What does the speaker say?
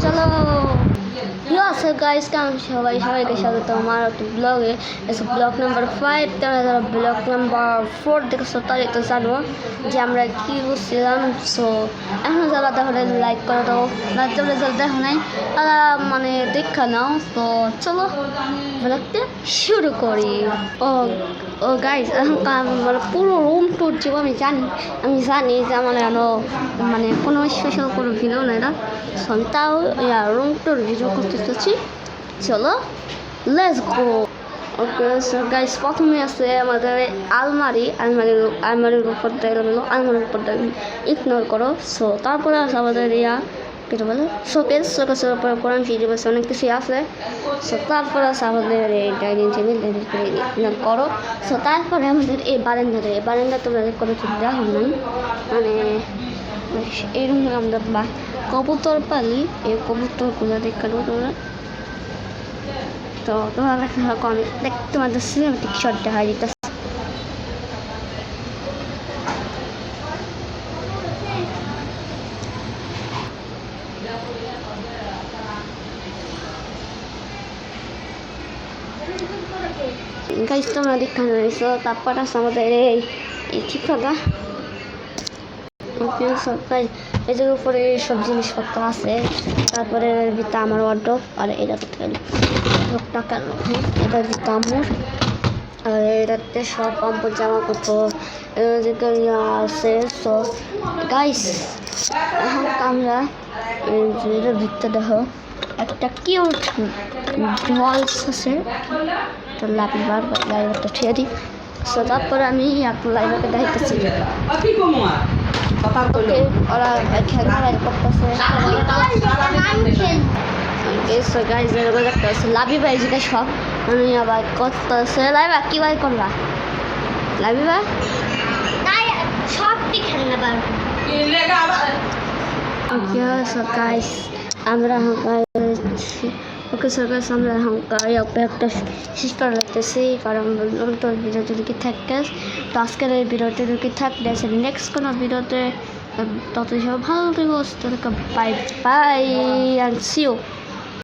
চলো ইয়ে আছে স্বাগত ব্লগে ব্লগ নাম্বার ফাইভ যারা ব্লগ নাম্বার ফোর দেখেছ তাদের তো যে আমরা কী করছিলাম সো এখন যারা তাহলে লাইক করে দাও না তোমরা যারা দেখো নাই তারা মানে দেখা নাও তো চলো ব্লগটা শুরু করি ও ও গাইস এখন মানে পুরো রুম টুর দিব আমি জানি আমি জানি যে আমার যেন মানে কোনো স্পেশাল কোনো ভিডিও নেই না। সো আমি তাও রুম টুর ভিডিও করতে চাচ্ছি। চলো let's go okay so guys প্রথমে আছে আমাদের আলমারি। আলমারির আলমারির উপর দিলো আলমারির উপর ইগনোর করো। সো তারপরে আছে আমাদের ইয়া কেটে বলে শোকেস শোকেসের উপরে কোরআন অনেক কিছুই আছে সো তারপরে আমাদের এই ডাইনিং টেবিল করো সো তারপরে আমাদের এই বারান্দাতে এই বারান্দা তোমরা কোনো কিছু দেখো নাই মানে এরকম আমরা বা কবুতর পালি এই কবুতরগুলো দেখে তোমরা তো তোমরা দেখতে তোমাদের সিনেমেটিক শট দেখা দিতে গাইস তোমরা দেখা নিয়েছো তারপর আছে আমাদের এই এই ঠিকানা। সরকার এদের উপরে সব জিনিসপত্র আছে। তারপরে ভিতরে আমার ওয়ার্ড্রপ আর এটা টাকা এটার ভিতরে আমার। আর এটাতে সব কাপড় জামা কাপড় আছে সো গাইস এখন আমরা এই যে এটার ভিতরে দেখো। একটা কিউট ডলস আছে একটা লাইবার লাইবারটা ঠেয়ে দিই সো তারপরে আমি একটা লাইবারকে দেখাইতেছি। কি কমো আর কথা কইলো ওরা খেলাধুলা করতেছে এসো গাইজ এরকম একটা আছে লাভি ভাই যেটা সব। আমি আবার করতেছে লাইবা কি ভাই করবা লাভি ভাই? সবটি খেলনা পারব কি লেগা আবার। ওকে সো গাইস আমরা হাঁকাচ্ছি ওকে সরকার আমরা হাঁকাই অপে একটা সিস্টার লাগতেছি কারণ বললাম তোর ভিডিওতে যদি থাকে তো আজকের এই ভিডিওতে যদি থাকলে নেক্সট কোনো ভিডিওতে তত সব ভালো থাকব বাই বাই অ্যান্ড সিও